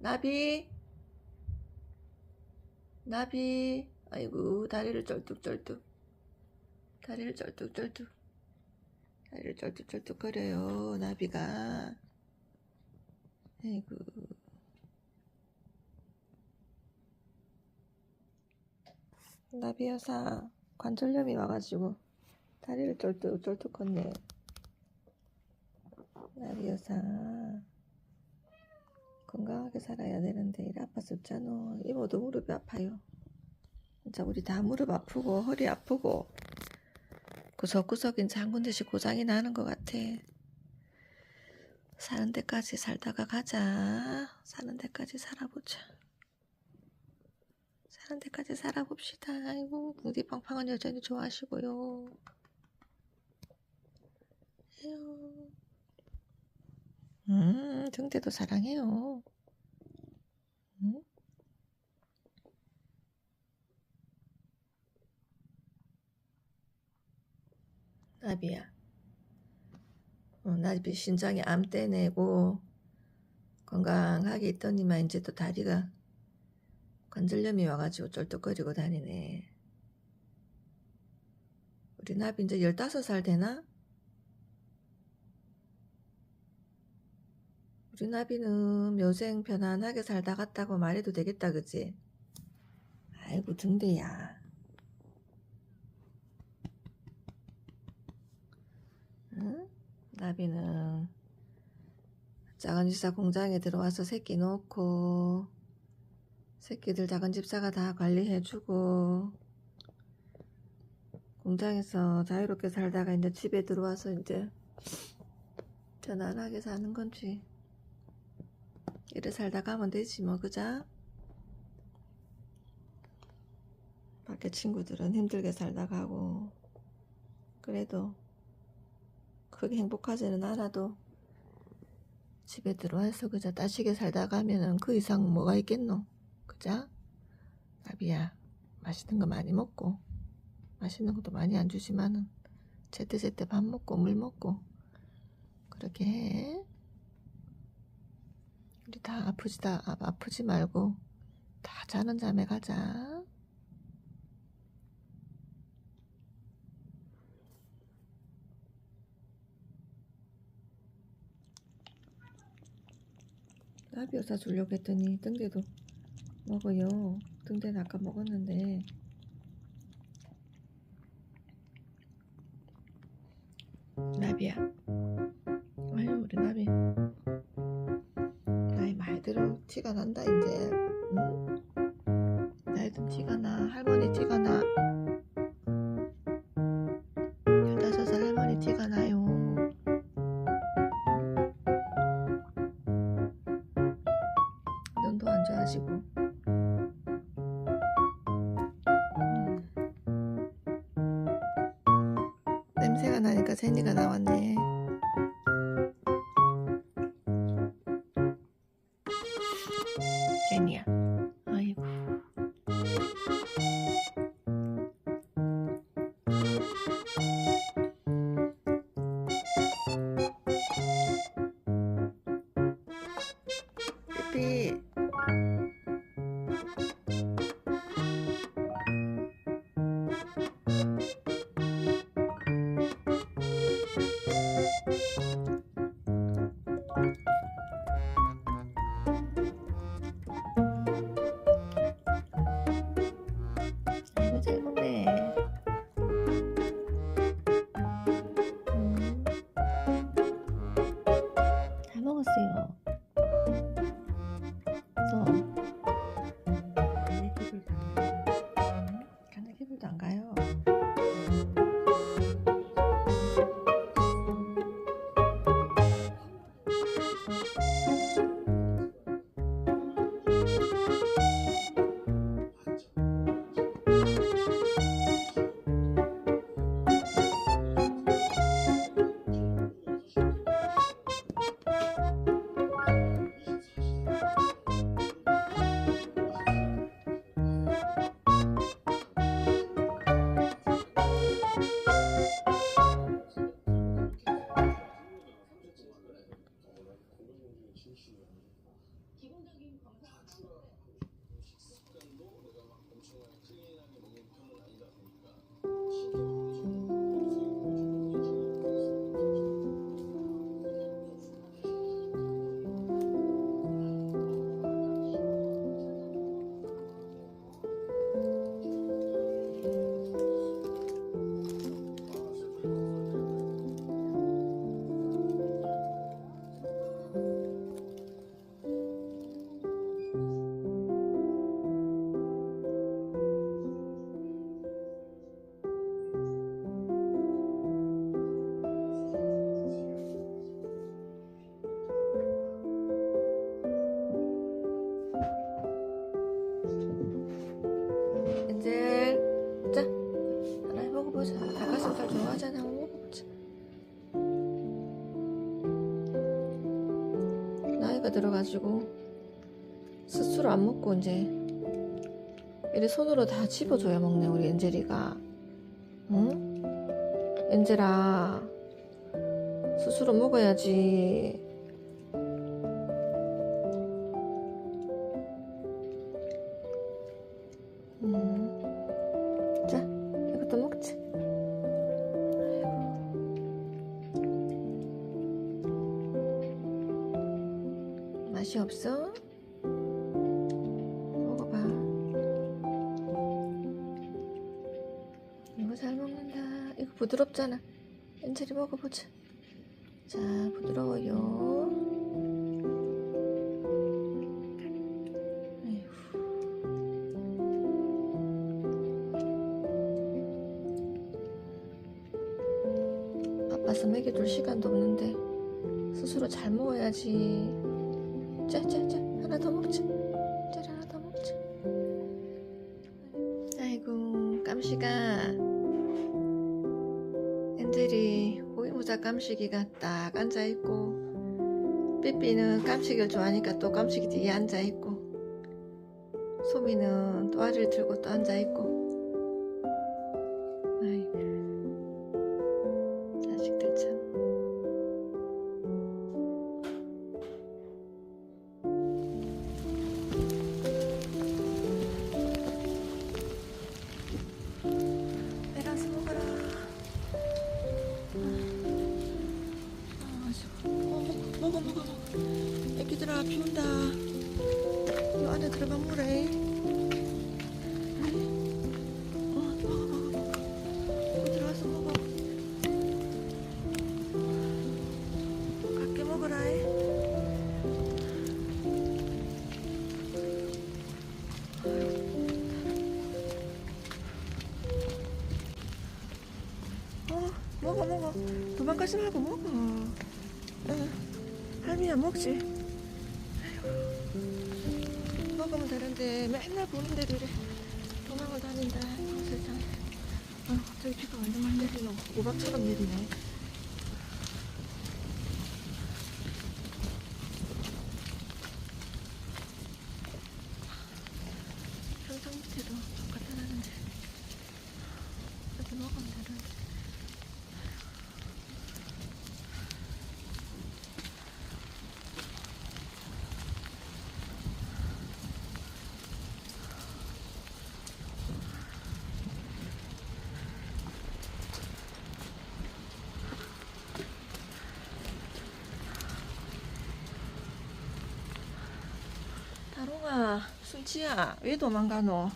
나비. 나비. 아이고 다리를 쩔뚝쩔뚝. 다리를 쩔뚝쩔뚝. 다리를 쩔뚝쩔뚝 거려요 나비가. 아이고. 나비 여사 관절염이 와가지고 다리를 쩔뚝쩔뚝 걷네. 나비 여사 건강하게 살아야 되는데. 이래 아파서 없잖아 이모도 무릎이 아파요. 진짜 우리 다 무릎 아프고 허리 아프고 구석구석인 한 군데씩 고장이 나는 것 같아. 사는 데까지 살다가 가자. 사는 데까지 살아보자. 사는 데까지 살아봅시다. 아이고 무디팡팡은 여전히 좋아하시고요. 에휴. 음, 등대도 사랑해요. 음? 나비야. 어, 나비 신장에 암 떼내고 건강하게 있더니만 이제 또 다리가 관절염이 와가지고 쩔뚝거리고 다니네. 우리 나비 이제 15살 되나? 우리 나비는 묘생 편안하게 살다 갔다고 말해도 되겠다 그지? 아이고 등대야 응? 나비는 작은 집사 공장에 들어와서 새끼 놓고 새끼들 작은 집사가 다 관리해주고 공장에서 자유롭게 살다가 이제 집에 들어와서 이제 편안하게 사는 건지 이래 살다 가 면 되지 뭐 그자? 밖에 친구들은 힘들게 살다 가고 그래도 크게 행복하지는 않아도 집에 들어와서 그자 따시게 살다 가면은 그 이상 뭐가 있겠노 그자? 나비야 맛있는 거 많이 먹고 맛있는 것도 많이 안 주지만은 제때제때 밥 먹고 물 먹고 그렇게 해 우리 다 아프지다 아, 아프지 말고 다 자는 잠에 가자. 나비 여사 주려고 했더니 등대도 먹어요. 등대는 아까 먹었는데 나비야. 아유 우리 나비. 티가 난다 이제. 응? 나이 든 티가 나 할머니 티가 나. 열다섯 살 할머니 티가 나요. 눈도 안 좋아지고. 음. 냄새가 나니까 제니가 나왔네 삐 들어가지고 스스로 안 먹고 이제 이래 손으로 다 집어줘야 먹네 우리 엔젤이가 응? 엔젤아 스스로 먹어야지 부드럽잖아. 엔젤이 먹어보자. 자 부드러워요. 아이고. 바빠서 먹여줄 시간도 없는데 스스로 잘 먹어야지. 짜짜짜 하나 더 먹자 깜식이가 딱 앉아있고 삐삐는 깜식이를 좋아하니까 또 깜식이 뒤에 앉아있고 소미는 또아리를 들고 또 앉아있고 먹어, 먹어. 도망가지 말고 먹어. 응. 할미야, 먹지. 아이고. 먹으면 되는데 맨날 보는 대로 이래 도망을 다닌다. 세상에. 아, 갑자기 비가 완전 많이 내리노. 우박처럼 내리네. 평상 밑에도 똑같아 나는데. 이렇게 먹으면 되는데. 다롱아, 순치야, 왜 도망가노?